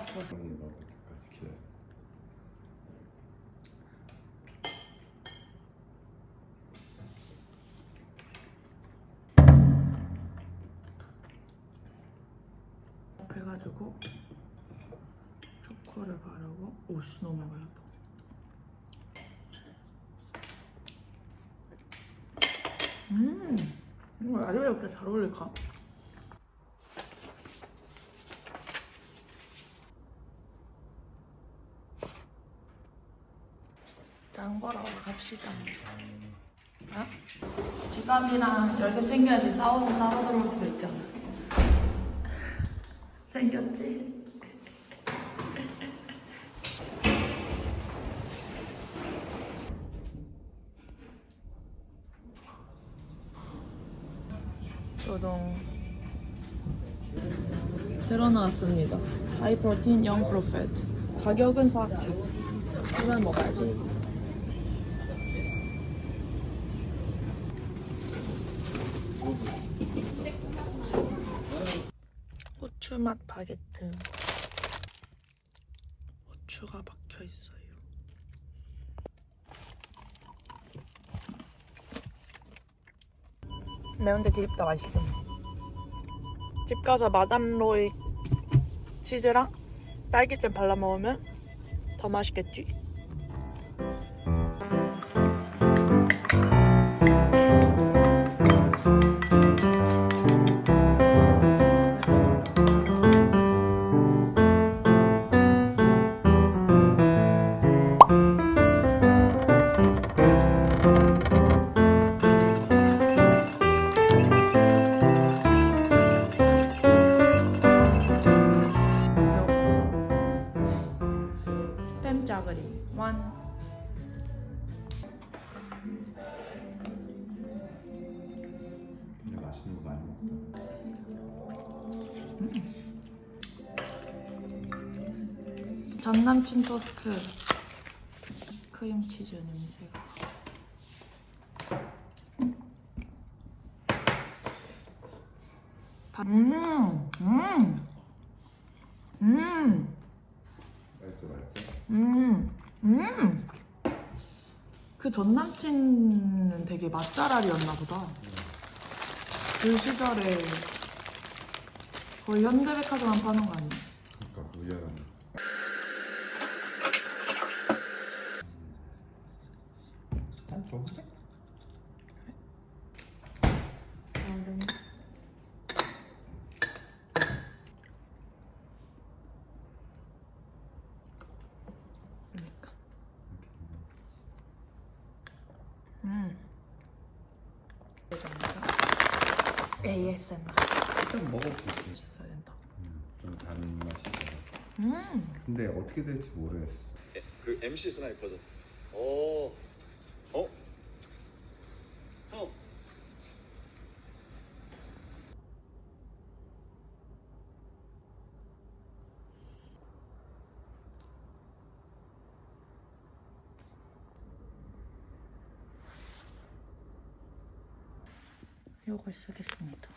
사봤어. 형이 먹을 때까지 기다려. 해가지고 초코를 바르고 오씨 너무 많이 발랐다. 음, 이거 아리랑 이렇게 잘 어울릴까? 짱 보러 갑시다. 어? 지갑이랑 열쇠 챙겨야지 싸워서 따로 들어올 수도 있잖아. 챙겼지? 조동 새로 나왔습니다. 하이 프로틴 영 프로페트. 가격은 싹. 이건 먹어야지. 고추 맛 바게트. 고추가 박혀 있어요. 매운데 디립다 맛있음. 집 가서 마담 로이 치즈랑 딸기잼 발라 먹으면 더 맛있겠지? 토스트 크림치즈 냄새가 음, 음, 음, 맛있어 맛있어. 음, 음. 그 전 남친은 되게 맛잘알이었나 보다. 그 시절에 거의 현대백화점만 파는 거 아니야? 그러니까 무리하는. 난 좋은데? 얼른. 그러니까. 음. 예전부터 ASMR 있지. 있어야 된다. 음, 좀 다른 맛이잖아. 음. 근데 어떻게 될지 모르겠어. 그 MC 스나이퍼죠. 어, 어, 형. 이걸 쓰겠습니다.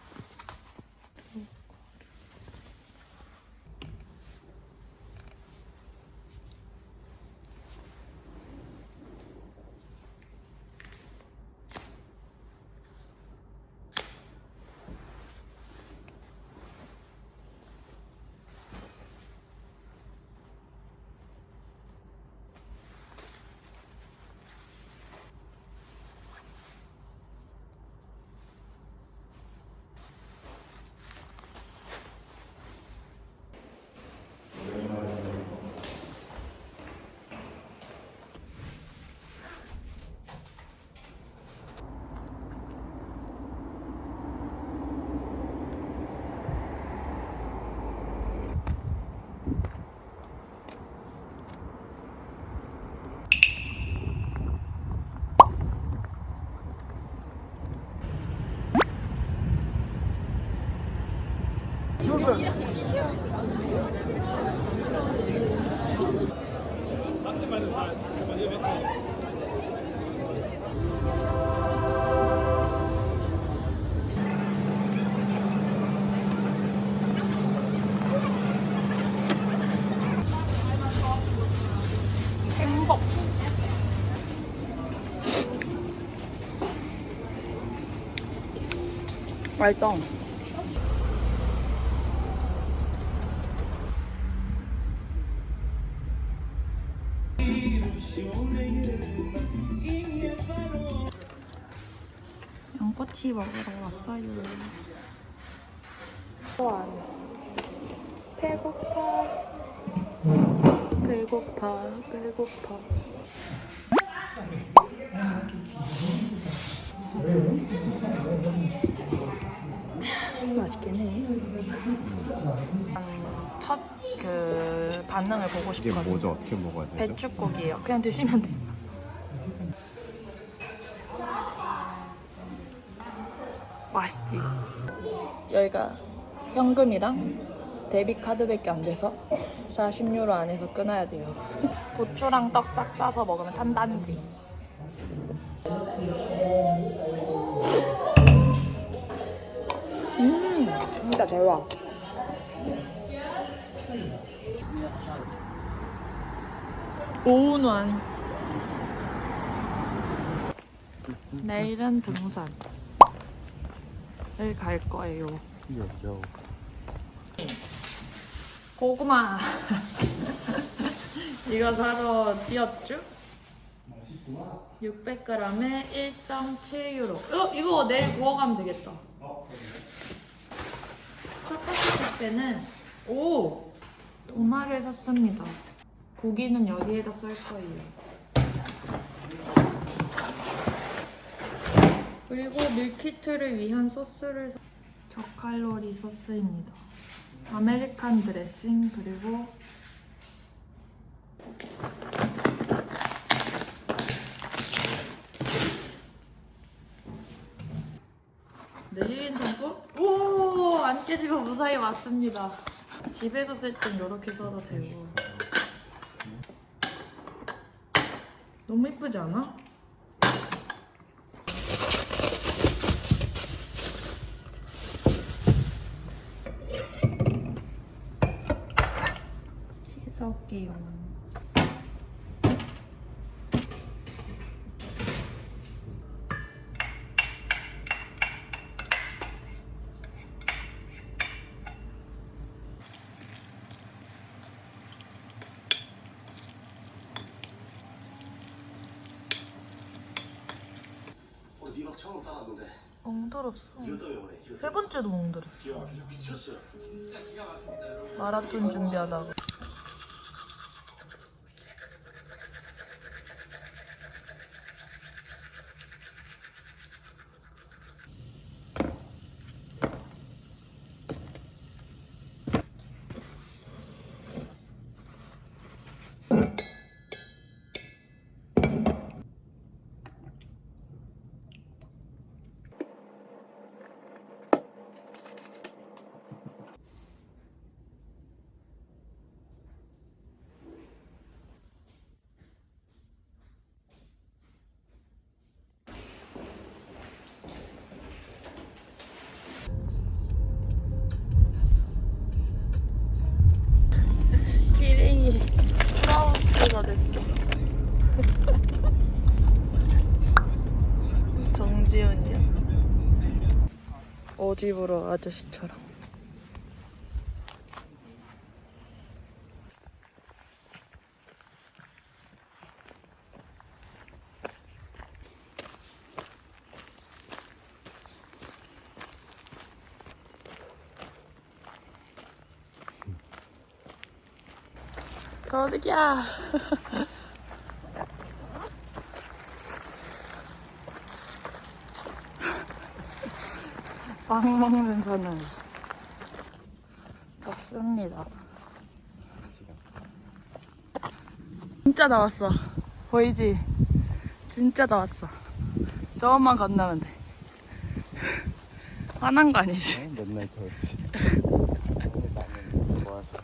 Дуже. Right on. 양꼬치 먹으러 왔어요. 와, 배고파. 배고파, 배고파. 맛있긴 해. 첫그 반응을 보고 이게 싶거든요. 뭐죠? 어떻게 먹어야 되죠? 배추국이에요. 그냥 드시면 돼요. 맛있지? 여기가 현금이랑 데뷔 카드밖에 안 돼서 40유로 안에서 끊어야 돼요. 부추랑 떡 싹 싸서 먹으면 탄단지. 진짜 대박. 오운완. 내일은 등산. 을 갈 거예요. 여기요. 고구마. 이거 사러 뛰었죠? 600g에 1.7유로. 어, 이거 내일 구워가면 되겠다. 첫 번째 택배는 오 도마를 샀습니다. 고기는 여기에다 썰 거예요. 그리고 밀키트를 위한 소스를 사- 저칼로리 소스입니다. 아메리칸 드레싱 그리고 내일 냉장고? 오! 안 깨지고 무사히 왔습니다. 집에서 쓸 땐 이렇게 써도 되고. 너무 이쁘지 않아? 해석기용. 어, 니막 처음 따랐는데 이거 세 번째도 엉들었어. 때문에 미쳤어 마라톤 준비하다가. 보러 아저씨처럼. 도둑이야. 빵 먹는 사는 없습니다. 진짜 나왔어. 보이지? 진짜 나왔어. 저것만 건너면 돼. 화난 거 아니지? 어, 맨날 그렇지. 나는 좋아서.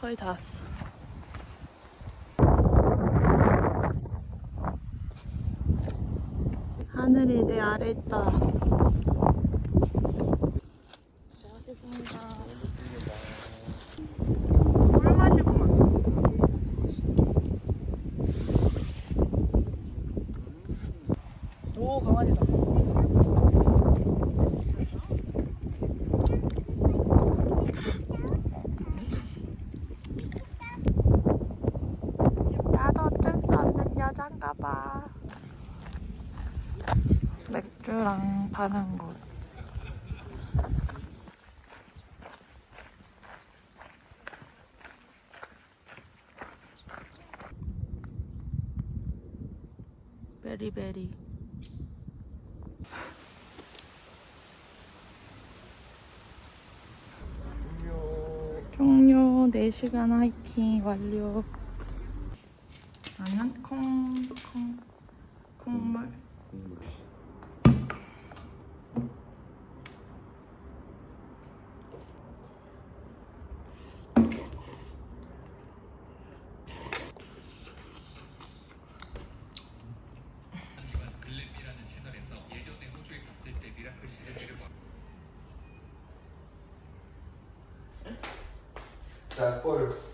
거의 다 왔어. 하늘이 내 아래 있다. 물 마시고만. 오 강아지다. 스타바 맥주랑 파는 곳 베리베리. 종료. 4시간 하이킹 완료. 아니면 콩, 콩, Por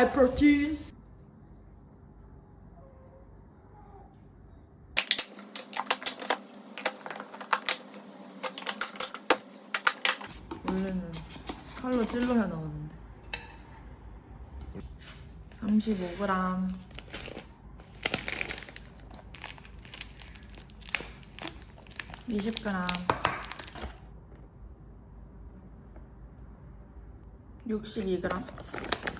하이 프로틴 원래는 칼로 찔러야 나오는데. 35g 20g 62g 넣었고요 chunky flavor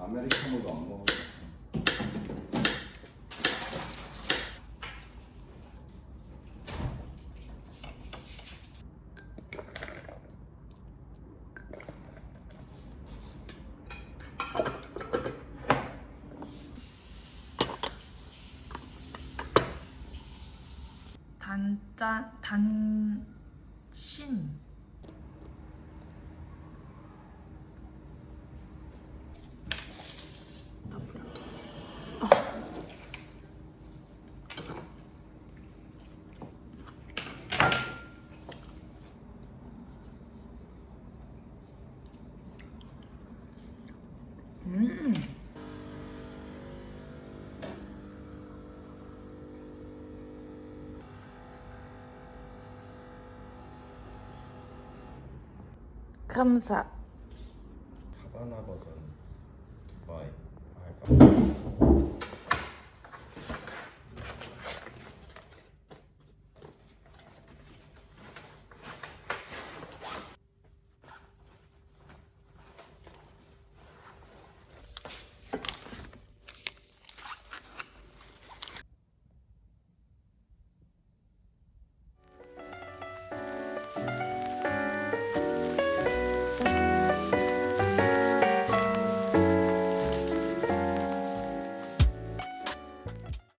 아메리카노도 안 먹어. 단짠 단 คำศัพท์ How about not about something? Bye. Bye.